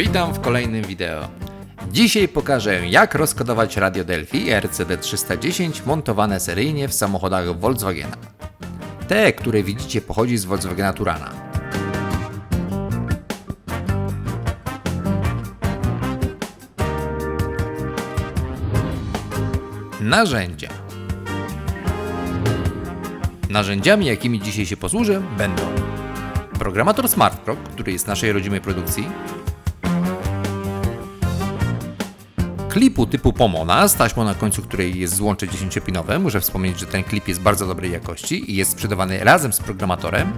Witam w kolejnym wideo. Dzisiaj pokażę jak rozkodować radio Delphi RCD310 montowane seryjnie w samochodach Volkswagena. Te, które widzicie pochodzi z Volkswagena Turana. Narzędzia. Narzędziami, jakimi dzisiaj się posłużę, będą programator SmartPro, który jest naszej rodzimej produkcji, klipu typu Pomona z taśmą na końcu której jest złącze 10-pinowe. Muszę wspomnieć, że ten klip jest bardzo dobrej jakości i jest sprzedawany razem z programatorem.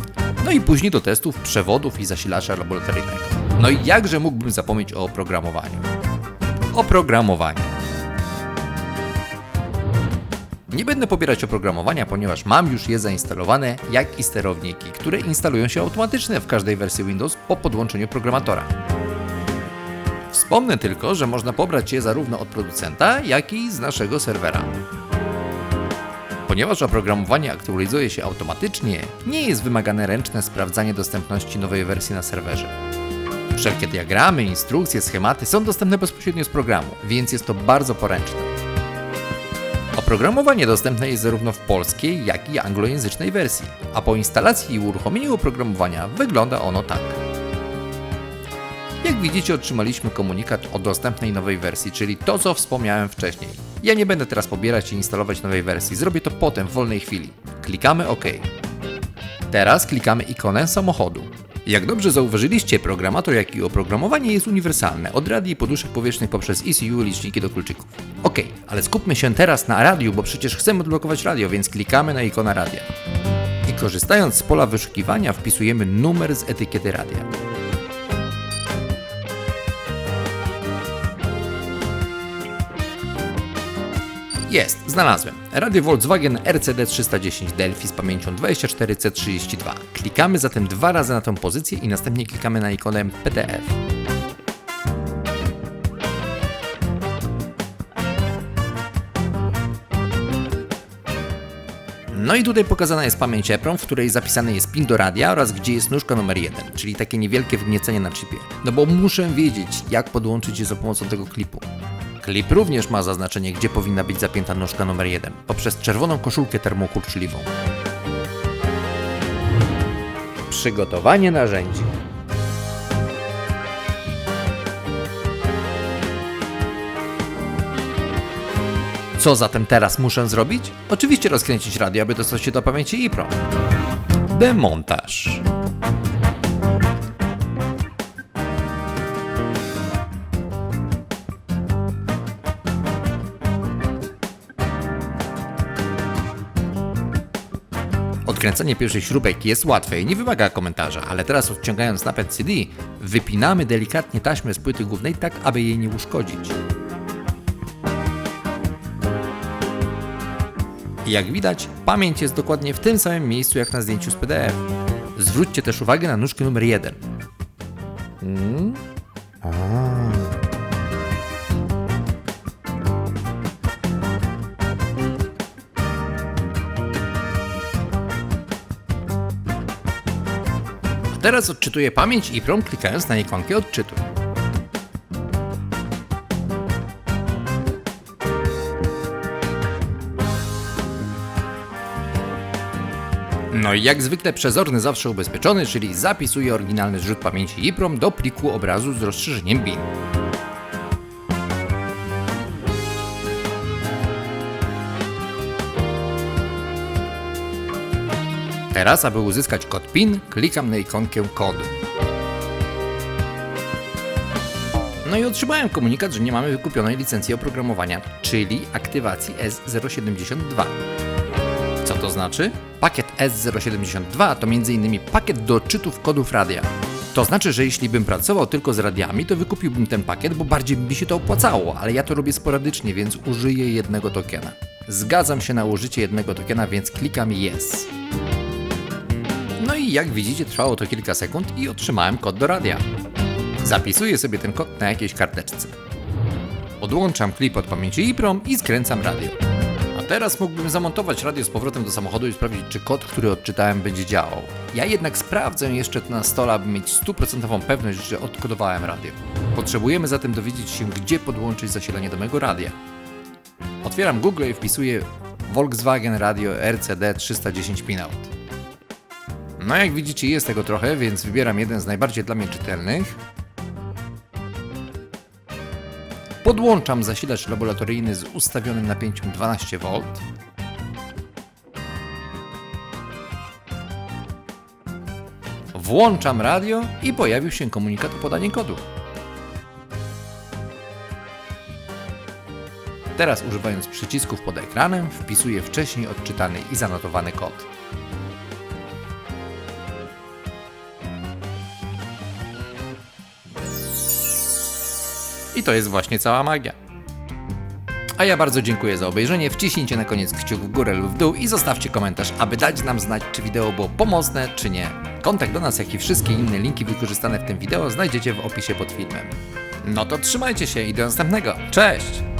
No i później do testów przewodów i zasilacza laboratoryjnego. No i jakże mógłbym zapomnieć o oprogramowaniu? Oprogramowanie. Nie będę pobierać oprogramowania, ponieważ mam już je zainstalowane, jak i sterowniki, które instalują się automatycznie w każdej wersji Windows po podłączeniu programatora. Wspomnę tylko, że można pobrać je zarówno od producenta, jak i z naszego serwera. Ponieważ oprogramowanie aktualizuje się automatycznie, nie jest wymagane ręczne sprawdzanie dostępności nowej wersji na serwerze. Wszelkie diagramy, instrukcje, schematy są dostępne bezpośrednio z programu, więc jest to bardzo poręczne. Oprogramowanie dostępne jest zarówno w polskiej, jak i anglojęzycznej wersji, a po instalacji i uruchomieniu oprogramowania wygląda ono tak. Jak widzicie, otrzymaliśmy komunikat o dostępnej nowej wersji, czyli to, co wspomniałem wcześniej. Ja nie będę teraz pobierać i instalować nowej wersji, zrobię to potem w wolnej chwili. Klikamy OK. Teraz klikamy ikonę samochodu. Jak dobrze zauważyliście, programator jak i oprogramowanie jest uniwersalne, od radii poduszek powietrznych poprzez ECU liczniki do kluczyków. Ok, ale skupmy się teraz na radiu, bo przecież chcemy odblokować radio, więc klikamy na ikonę radia. I korzystając z pola wyszukiwania wpisujemy numer z etykiety radia. Jest, znalazłem. Radio Volkswagen RCD310 Delphi z pamięcią 24C32. Klikamy zatem dwa razy na tę pozycję i następnie klikamy na ikonę PDF. No i tutaj pokazana jest pamięć EPROM, w której zapisany jest pin do radia oraz gdzie jest nóżka numer 1, czyli takie niewielkie wgniecenie na chipie. No bo muszę wiedzieć, jak podłączyć je za pomocą tego klipu. Klip również ma zaznaczenie, gdzie powinna być zapięta nóżka numer 1, poprzez czerwoną koszulkę termokurczliwą. Przygotowanie narzędzi. Co zatem teraz muszę zrobić? Oczywiście rozkręcić radio, aby dostać się do pamięci EEPROM. Demontaż. Odkręcenie pierwszych śrubek jest łatwe i nie wymaga komentarza, ale teraz odciągając napęd CD, wypinamy delikatnie taśmę z płyty głównej tak, aby jej nie uszkodzić. Jak widać, pamięć jest dokładnie w tym samym miejscu jak na zdjęciu z PDF. Zwróćcie też uwagę na nóżkę numer 1. Mm? Teraz odczytuję pamięć i prom klikając na ikonkę odczytu. No i jak zwykle przezorny zawsze ubezpieczony, czyli zapisuję oryginalny zrzut pamięci EEPROM do pliku obrazu z rozszerzeniem BIN. Teraz, aby uzyskać kod PIN, klikam na ikonkę kodu. No i otrzymałem komunikat, że nie mamy wykupionej licencji oprogramowania, czyli aktywacji S072. Co to znaczy? Pakiet S072 to m.in. pakiet do odczytów kodów radia. To znaczy, że jeśli bym pracował tylko z radiami, to wykupiłbym ten pakiet, bo bardziej by mi się to opłacało, ale ja to robię sporadycznie, więc użyję jednego tokena. Zgadzam się na użycie jednego tokena, więc klikam Yes. Jak widzicie, trwało to kilka sekund i otrzymałem kod do radia. Zapisuję sobie ten kod na jakiejś karteczce. Odłączam klip od pamięci EEPROM i skręcam radio. A Teraz mógłbym zamontować radio z powrotem do samochodu i sprawdzić, czy kod, który odczytałem, będzie działał. Ja jednak sprawdzę jeszcze to na stole, aby mieć stuprocentową pewność, że odkodowałem radio. Potrzebujemy zatem dowiedzieć się, gdzie podłączyć zasilanie do mego radia. Otwieram Google i wpisuję Volkswagen Radio RCD 310 Pinout. No jak widzicie jest tego trochę, więc wybieram jeden z najbardziej dla mnie czytelnych. Podłączam zasilacz laboratoryjny z ustawionym napięciem 12V. Włączam radio i pojawił się komunikat o podanie kodu. Teraz używając przycisków pod ekranem wpisuję wcześniej odczytany i zanotowany kod. I to jest właśnie cała magia. A ja bardzo dziękuję za obejrzenie. Wciśnijcie na koniec kciuk w górę lub w dół i zostawcie komentarz, aby dać nam znać, czy wideo było pomocne, czy nie. Kontakt do nas, jak i wszystkie inne linki wykorzystane w tym wideo znajdziecie w opisie pod filmem. No to trzymajcie się i do następnego. Cześć!